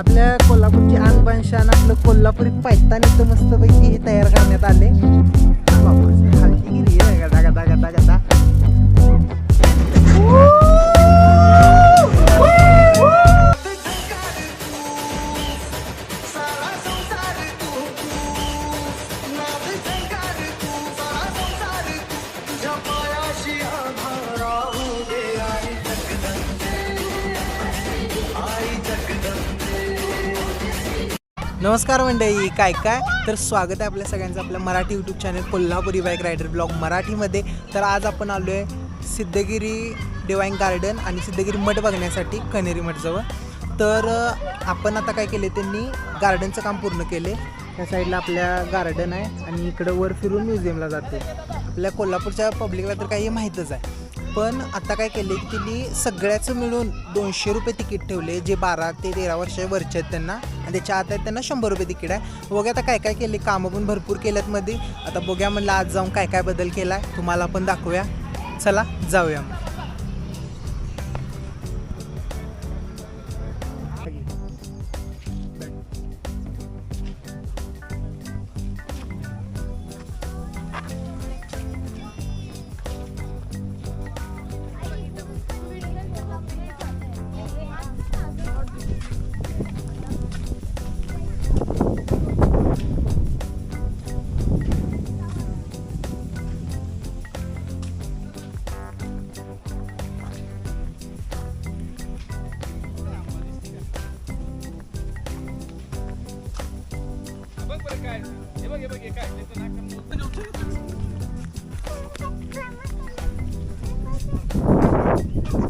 आपल्या कोल्हापूरची आणबाण शान आपलं कोल्हापुरी पायतान इथं मस्तपैकी हे तयार करण्यात आले. बाबा, हलकी गेली आहे गदा गदा गदा गदा. नमस्कार मंडळी काय काय? तर स्वागत आहे आपल्या सगळ्यांचं आपल्या Marathi YouTube channel Kolhapuri bike rider blog मराठीमध्ये. तर आज आपण आलो आहे सिद्धगिरी डिवाईन गार्डन आणि सिद्धगिरी मठ बघण्यासाठी कनेरी मठजवळ. तर आपण आता काय केले त्यांनी? गार्डनचं काम पूर्ण केले त्या साईडला आपल्या गार्डन आहे आणि इकडं वर फिरून म्युझियमला जाते आपल्या कोल्हापूरच्या पब्लिकला तर काही माहीतच आहे. पण आता काय केले की तिने सगळ्याचं मिळून दोनशे रुपये तिकीट ठेवले जे बारा ते तेरा वर्ष वरचे आहेत त्यांना. आणि त्याच्या आत आहेत त्यांना शंभर रुपये तिकीट आहे. बघूया आता काय काय केले कामं पण भरपूर केल्यात मध्ये. आता बघूया म्हणलं आज जाऊन काय काय बदल केला आहे तुम्हाला पण दाखवूया. चला जाऊया. मग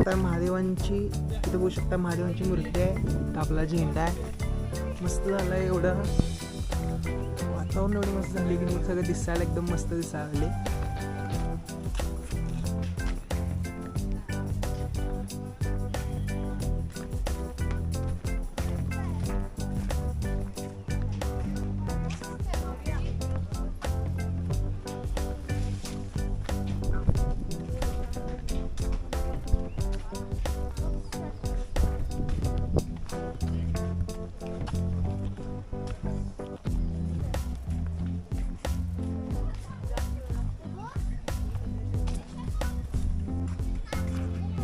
तर महादेवांची इथे बघू शकता महादेवांची मूर्ती आहे आपला झेंडा आहे. मस्त झालं एवढं. वातावरण एवढं मस्त झाले की सगळं दिसायला एकदम मस्त दिसायला लागले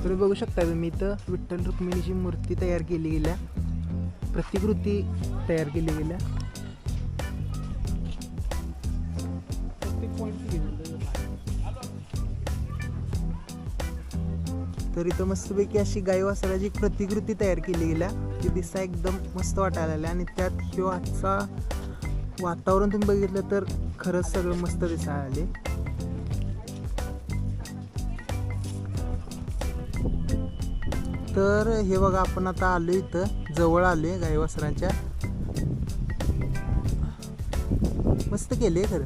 तर बघू शकता तुम्ही इथं विठ्ठल रुक्मिणीची मूर्ती तयार केली गेल्या. प्रतिकृती तयार केली गेल्या. तर इथं मस्तपैकी अशी गाय वासराची प्रतिकृती तयार केली गेल्या. ती दिसा एकदम मस्त वाटायला लागल्या आणि त्यात किंवा आजचा वातावरण तुम्ही बघितलं तर खरंच सगळं मस्त दिसायला आले तर हे बघा आपण आता आलो इथं. जवळ आले गाई वासरांच्या मस्त केले खरं.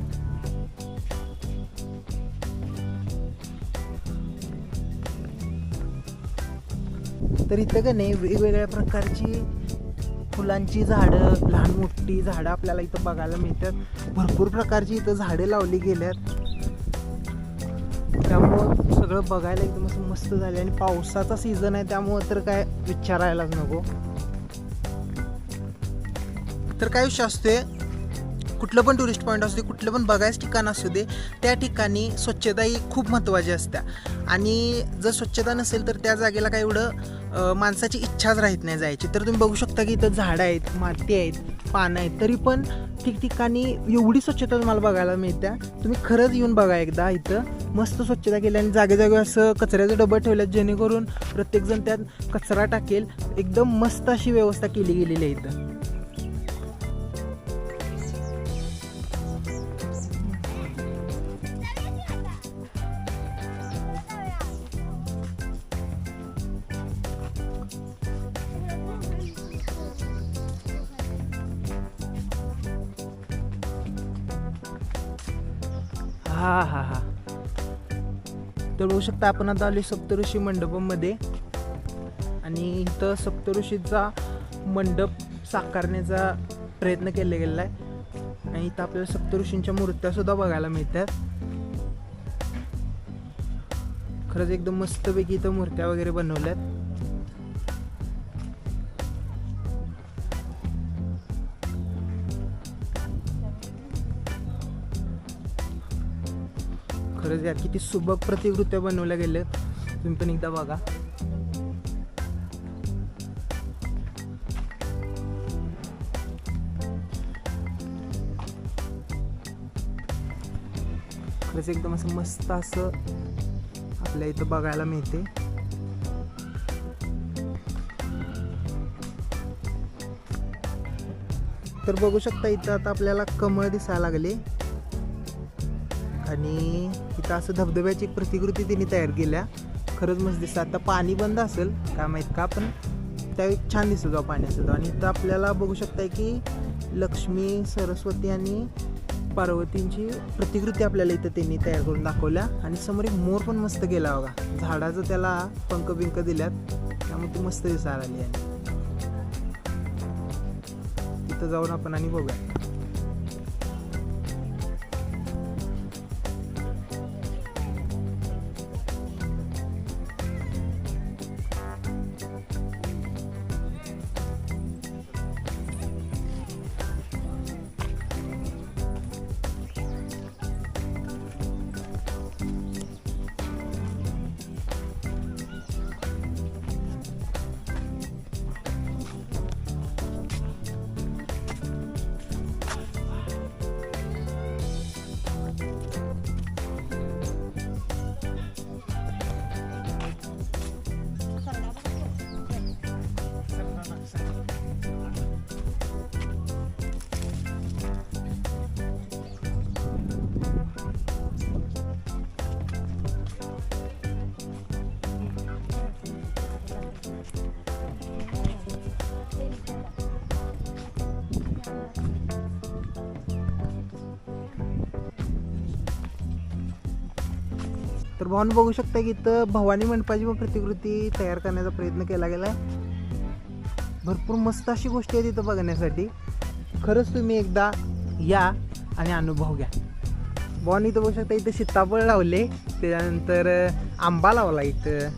तर इथं का नाही वेगवेगळ्या प्रकारची फुलांची झाडं लहान मोठी झाडं आपल्याला इथं बघायला मिळतात. भरपूर प्रकारची इथं झाडे लावली गेल्यात. त्यामुळं सगळं बघायला एकदम असं मस्त झाले आणि पावसाचा सीझन आहे त्यामुळं तर काय विचारायलाच नको. तर काय विषय असतोय कुठलं पण टुरिस्ट पॉईंट असू दे कुठलं पण बघायचं ठिकाण असू दे त्या ठिकाणी स्वच्छता ही खूप महत्त्वाची असते आणि जर स्वच्छता नसेल तर त्या जागेला काय एवढं माणसाची इच्छाच राहत नाही जायची. तर तुम्ही बघू शकता की इथं झाडं आहेत माती आहेत पानं आहेत तरी पण ठिकठिकाणी एवढी स्वच्छता तुम्हाला बघायला मिळत्या. तुम्ही खरंच येऊन बघा एकदा इथं. मस्त स्वच्छता केली आणि जागेजागे असं कचऱ्याचं डबं ठेवल्यात जेणेकरून प्रत्येकजण त्यात कचरा टाकेल. एकदम मस्त अशी व्यवस्था केली गेलेली आहे इथं. तर आपण आता आलो सप्तऋषी मंडपमध्ये. आणि इथं सप्तऋषीचा मंडप साकारण्याचा प्रयत्न केला गेलेला आहे. आणि इथं आपल्याला सप्तऋषींच्या मूर्त्या सुद्धा बघायला मिळतात. खरंच एकदम मस्तपैकी इथं मूर्त्या वगैरे बनवल्यात. खरंच यार किती सुबक प्रतिकृत्या बनवल्या गेल्या तुम्ही पण एकदा बघा. खरंच एकदम असं मस्त असं आपल्या इथं बघायला मिळते. तर बघू शकता इथं आता आपल्याला कमळ दिसायला लागले. आणि का असं धबधब्याची एक प्रतिकृती तिने तयार केल्या. खरंच मस्त दिसतं. आता पाणी बंद असेल काय माहीत का पण त्यावेळी छान दिसत जाऊ पाण्याचा. आणि तर आपल्याला बघू शकताय की लक्ष्मी सरस्वती आणि पार्वतींची प्रतिकृती आपल्याला इथं त्यांनी तयार करून दाखवल्या. आणि समोर एक मोर पण मस्त गेला बघा. झाडाचं त्याला पंख बिंक दिल्यात. त्यामुळे ती मस्त दिसायला आली आहे. तिथं जाऊन आपण आणि बघूया. भावानं बघू शकता की इथं भवानी मंडपाची पण प्रतिकृती तयार करण्याचा प्रयत्न केला गेला आहे. भरपूर मस्त अशी गोष्टी आहेत इथं बघण्यासाठी. खरंच तुम्ही एकदा या आणि अनुभव घ्या. बॉन इथं बघू शकता इथं सीताफळ लावले त्याच्यानंतर आंबा लावला इथं.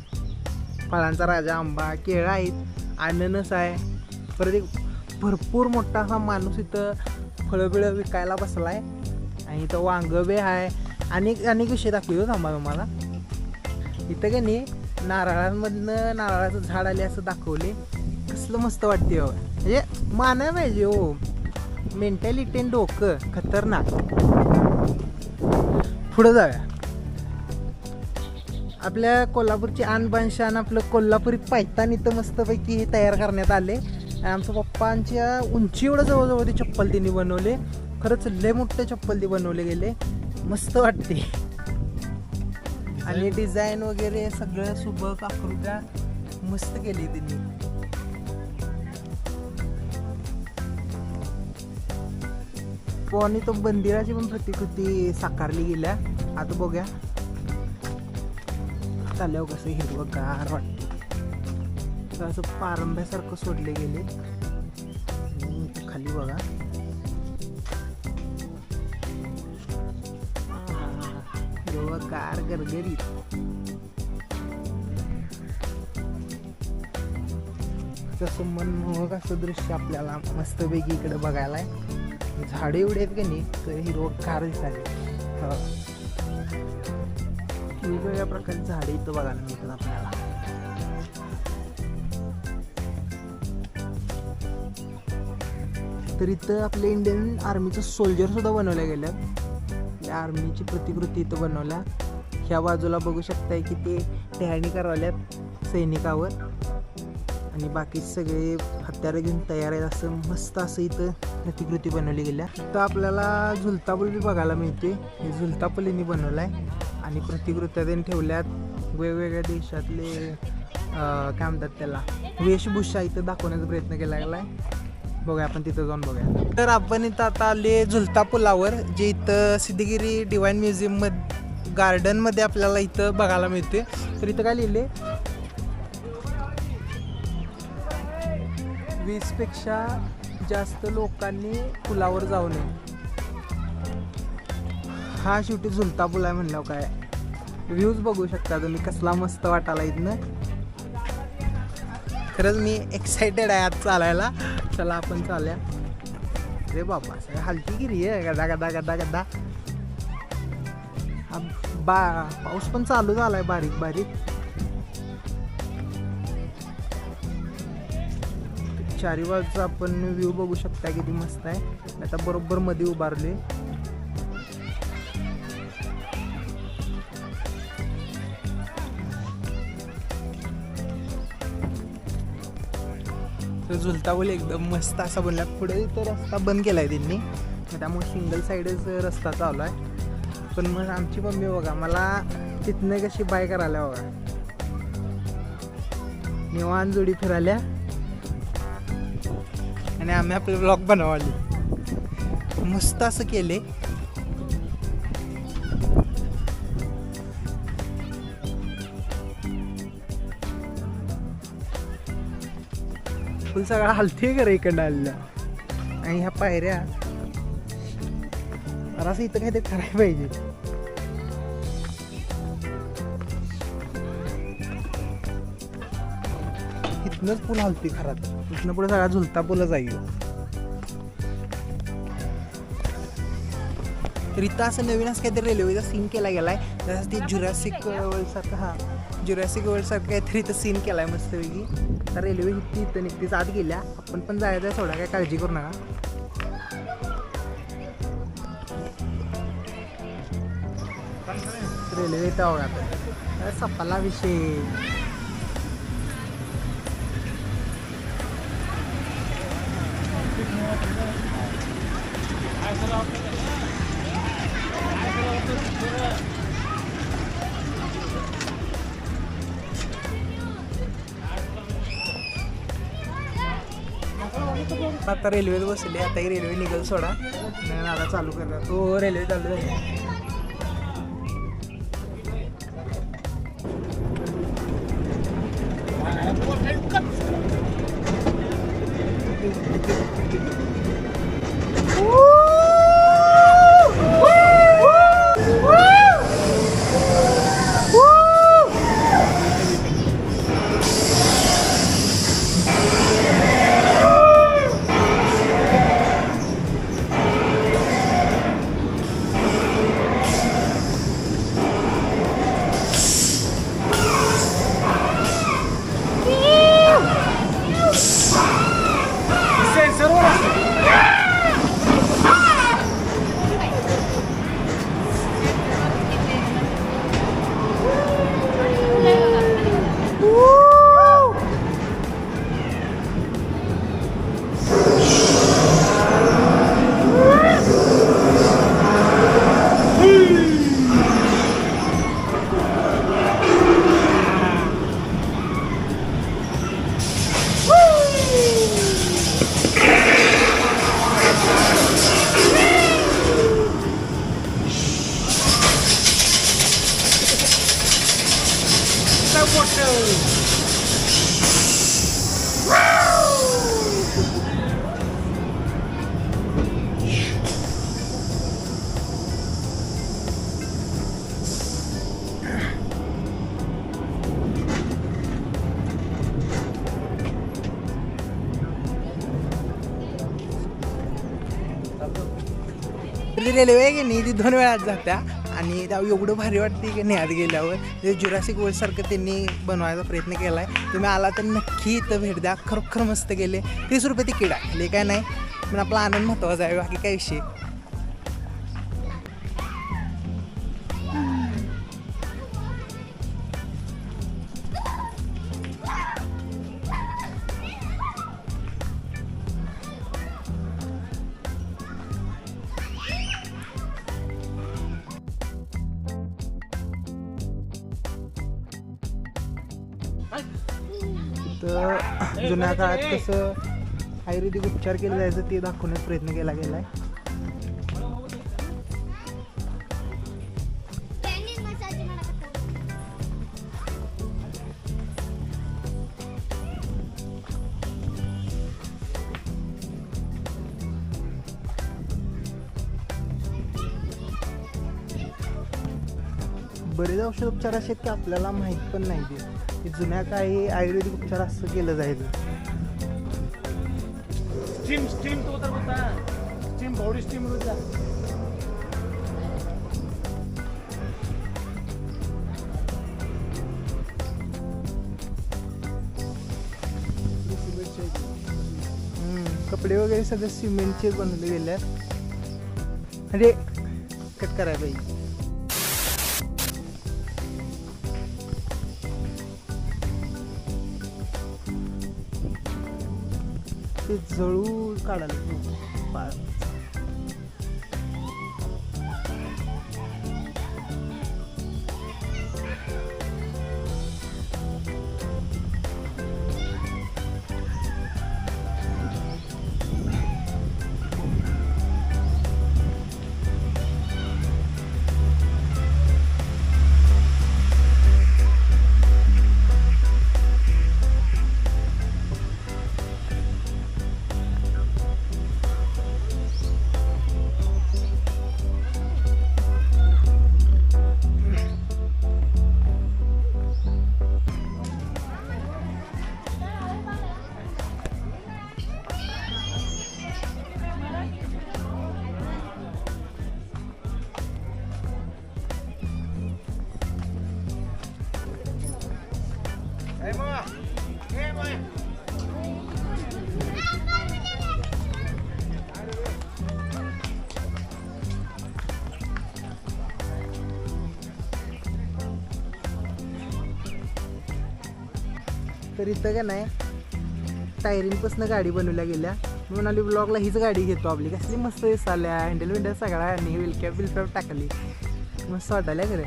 फळांचा राजा आंबा केळं आहेत अननस आहे. परत एक भरपूर मोठा हा माणूस इथं फळं बिळं विकायला बसला आहे आणि इथं वांगबे आहे. अनेक अनेक विषय दाखवतो थांबा तुम्हाला. इथं का नाही नारळांमधनं नारळाचं झाड आले असं दाखवले. कसलं मस्त वाटते हो म्हणजे मानाय पाहिजे हो. मेंटॅलिटी आणि डोकं खतरनाक. पुढं जाऊया. आपल्या कोल्हापूरची आणबाण शान आपलं कोल्हापुरी पायतान इथं मस्तपैकी हे तयार करण्यात आले. आणि आमच्या पप्पांच्या उंची एवढं जवळजवळ ते चप्पल त्यांनी बनवले. खरंच लय मोठे चप्पल ते बनवले गेले. मस्त वाटते. आणि डिझाईन वगैरे सगळं सुबक आकृत्या मस्त केली त्यांनी. आणि तो मंदिराची पण प्रतिकृती साकारली गेल्या. आता बघूया. चालल्यावर कसं हिरवं गार वाटतं असं पारंब्यासारखं सोडले गेले. खाली बघा. हिरवं गार गरगरीत तसं मनमोहक असं दृश्य आपल्याला मस्तपैकी इकडे बघायला आहे झाडे एवढे आहेत का नाही तर हिरवं गार दिसायले हो. वेगवेगळ्या प्रकारची झाडे इथं बघायला मिळतात आपल्याला. तर इथं आपल्या इंडियन आर्मीचं सोल्जर सुद्धा बनवल्या गेलं आर्मीची प्रतिकृती इथं बनवल्या ह्या बाजूला बघू शकताय की ते टहळणी करावल्यात सैनिकावर. आणि बाकी सगळे हत्यारं घेऊन तयार आहेत असं मस्त असं इथं प्रतिकृती बनवली गेल्या. तर आपल्याला झुलतापूल बी बघायला मिळते हे झुलतापुलींनी बनवलं आहे आणि प्रतिकृत्या त्यांनी ठेवल्यात. वेगवेगळ्या देशातले काय म्हणतात त्याला वेशभूषा इथं दाखवण्याचा प्रयत्न केला गेला आहे बघूया आपण तिथं जाऊन बघूया. तर आपण इथं आता आले झुलता पुलावर जे इथं सिद्धगिरी डिवाईन म्युझियममध्ये गार्डनमध्ये आपल्याला इथं बघायला मिळते तर इथं काय लिहिले वीसपेक्षा जास्त लोकांनी पुलावर जाऊ नये हा शेवटी झुलता पूल आहे म्हणल्यावर काय? व्ह्यूज बघू शकता तुम्ही कसला मस्त वाटायला इथनं. खरंच मी एक्सायटेड आहे आज चालायला. चला आपण चालूया. अरे बाबा सगळं हलकी गिरी आहे. गदा गदा गदा गदा. हा बा पाऊस पण चालू झालाय बारीक बारीक. चारी बाजूचा आपण व्ह्यू बघू शकता किती मस्त आहे. आता बरोबर मध्ये उभारले झुलता बोल एकदम मस्त असा बनला. पुढे तर रस्ता बंद केला आहे त्यांनी. मग त्यामुळे सिंगल साईडच रस्ता चालू आहे. पण मग आमची मम्मी बघा मला तिथनं कशी बाय करायला बघा. निवान जोडी फिराल्या. आणि आम्ही आपले ब्लॉग बनवाले. मस्त असं केले. फुल सगळा हलते का रे इकडं आलेला आणि ह्या पायऱ्या. मला असं इथं काहीतरी करायला पाहिजे. इथनंच पूल हलते खरात इथनं पुढे सगळा झुलता पूलच आहे. तर इथं असं नवीन असं काहीतरी रेल्वेचा सीन केला गेलाय तसंच ते जुरॅसिक वर्ल्ड सारखं हा जुरॅसिक वर्ल्ड सारखं काहीतरी इथं सीन केलाय मस्तपैकी तर रेल्वे इथं इथं निघतीच आत गेल्या आपण पण जायचं आहे थोडा काय काळजी करू नका रेल्वे इथं आवडत सपाला विषय आता रेल्वेत बसले आता ही रेल्वे निघल सोडा. आणि आता चालू करणार. तो रेल्वे चालू झाली. आपली ती रेल्वे आहे की नाही ती दोन वेळात जात्या. आणि त्या एवढं भारी वाटते की नाही आत गेल्यावर. ते जुरासिक वर्ल्डसारखं त्यांनी बनवायचा प्रयत्न केला आहे तुम्ही आला तर नक्की इथं भेट द्या. खरोखर मस्त गेले. तीस रुपये तिकीट आहे. काय नाही पण आपला आनंद महत्त्वाचा आहे. बाकी काय विषय? तर जुन्या काळात कसं आयुर्वेदिक उपचार केले जायचं ते दाखवण्याचा प्रयत्न केला गेला आहे असे उपचार असे की आपल्याला माहीत पण नाही ते. जुन्या काही आयुर्वेदिक उपचार असं केलं जायचं. स्टीम स्टीम तो तर होता. स्टीम बॉडी स्टीम होता. कपडे वगैरे सगळे सिमेंटचे बनवले गेले. आहेत म्हणजे कट करायला पाहिजे. ते जळू काढायला पा- तर इथं का नाही? टायरिंगपासून गाडी बनवल्या गेल्या. मी म्हणाली ब्लॉगला हीच गाडी घेतो आपली. कसली मस्त दिसाल्या हँडल विंडल सगळा आणि विलकॅप बिलकॅप टाकली. मस्त वाटायला खरे.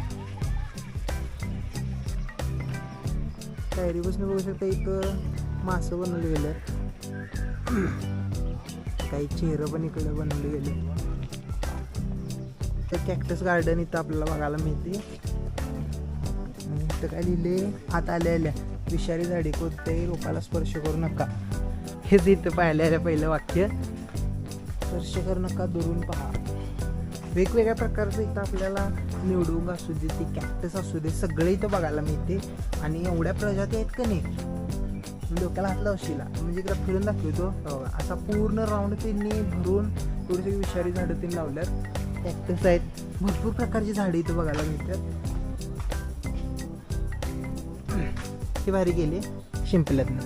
टायरीपासून बघू शकता इथं मासं बनवले गेलं काही चेहरं पण इकडं बनवले गेले तर कॅक्टस गार्डन इथं आपल्याला बघायला मिळते. इथं काय लिहिले आत आल्या आल्या. विषारी झाडे कोणत्याही रोपाला स्पर्श करू नका. हेच इथं पाहिलेलं पहिलं वाक्य. स्पर्श करू नका दुरून पहा. वेगवेगळ्या प्रकारचं इथं आपल्याला निवडून असू दे ते कॅक्टस असू दे सगळे इथं बघायला मिळते. आणि एवढ्या प्रजाती आहेत का नाही? डोक्याला हात लावशीला. म्हणजे इकडे फिरून दाखवतो. असा पूर्ण राऊंड त्यांनी भरून थोडीशी विषारी झाडं त्यांनी लावल्यात. कॅक्टस आहेत. भरपूर प्रकारची झाडं इथं बघायला मिळतात. ती भारी गेली शिंपल्यातनं.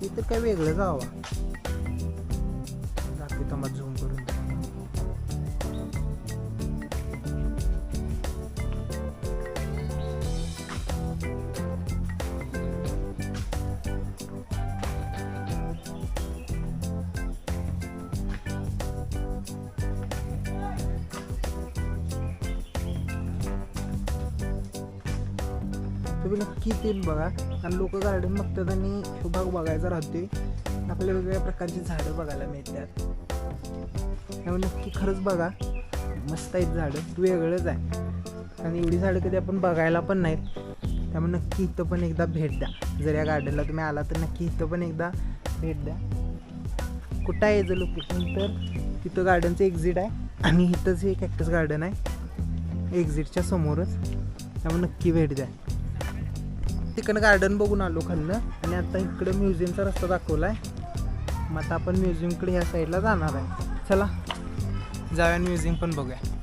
ती काय वेगळं जावा तुम्ही नक्की ते बघा. आणि लोक गार्डन बघतात आणि तो भाग बघायचा राहते आपल्या वेगवेगळ्या प्रकारची झाडं बघायला मिळतात. त्यामुळे नक्की खरंच बघा. मस्त आहेत झाडं. वेगळंच आहे. आणि एवढी झाडं कधी आपण बघायला पण नाहीत. त्यामुळे नक्की इथं पण एकदा भेट द्या. जर या गार्डनला तुम्ही आला तर नक्की इथं पण एकदा भेट द्या. कुठं आहे जर लोकेशन तर तिथं गार्डनचं एक्झिट आहे. आणि इथंच हे कॅक्टस गार्डन आहे. एक्झिटच्या समोरच. त्यामुळे नक्की भेट द्या. तिकडं गार्डन बघून आलो खाल्लं आणि आता इकडं म्युझियमचा रस्ता दाखवला आहे मग आता आपण म्युझियमकडे ह्या साईडला जाणार आहे. चला. जाऊया म्युझियम पण बघूया.